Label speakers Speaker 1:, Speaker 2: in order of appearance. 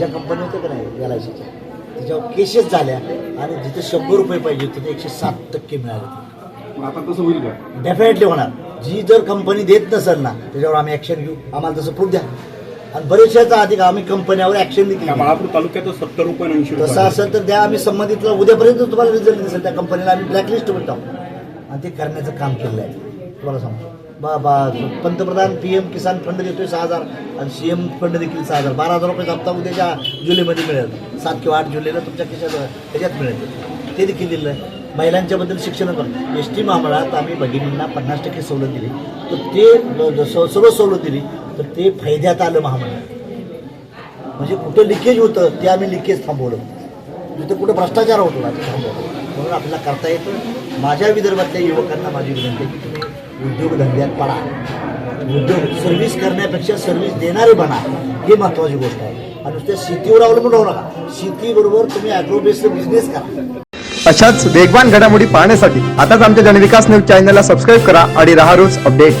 Speaker 1: माझ्या कंपनी होत्या का नाही एल आय सीच्या त्याच्यावर केसेस झाल्या आणि जिथे शंभर रुपये पाहिजे होते ते एकशे सात टक्के मिळाले.
Speaker 2: मग आता तसं होईल का?
Speaker 1: डेफिनेटली होणार. जी जर कंपनी देत नसेल ना त्याच्यावर आम्ही ऍक्शन घेऊ. आम्हाला तसं प्रूफ द्या. आणि बरेचशाचा अधिक आम्ही कंपन्यावर ऍक्शन देखील
Speaker 2: या. बाळापूर तालुक्यात सत्तर रुपये ऐंशी
Speaker 1: तसं
Speaker 2: रुपये
Speaker 1: असेल तर द्या आम्ही संबंधितला उद्यापर्यंत तुम्हाला रिझल्ट दिसेल. त्या कंपनीला आम्ही ब्लॅकलिस्टवर टाकू. आणि ते करण्याचं काम केलं आहे. तुम्हाला सांगतो. बा बा पंतप्रधान पी एम किसान फंड देतोय सहा हजार आणि सी एम फंड देखील सहा हजार. बारा हजार रुपये हप्ता उद्याच्या जुलैमध्ये मिळेल. सात किंवा आठ जुलैला तुमच्या खिशात त्याच्यात मिळेल. ते देखील दिलं आहे महिलांच्याबद्दल शिक्षण पण एस टी महामंडळात आम्ही भगिनींना पन्नास टक्के सवलत दिली. तर ते स- सर्व सवलत दिली. तर ते फायद्यात आलं महामंडळ. म्हणजे कुठं लिकेज होतं ते आम्ही लिकेज थांबवलं. जिथं कुठं भ्रष्टाचार होतो ना ते थांबवलं. म्हणून आपल्याला करता येतं. माझ्या विदर्भातल्या युवकांना माझी विनंती आहे की तुम्ही उद्योगधंद्यात पडा. उद्योग सर्व्हिस करण्यापेक्षा सर्व्हिस देणारे बना. ही महत्त्वाची गोष्ट आहे. आणि नुसत्या शेतीवर अवलंबून राहू नका. शेतीबरोबर तुम्ही ॲग्रोबेस्ड बिझनेस करा.
Speaker 3: अशाच वेगवान घडामोडी पाहण्यासाठी आताच आमच्या जनविकास न्यूज चॅनलला सबस्क्राईब करा आणि राहा रोज अपडेट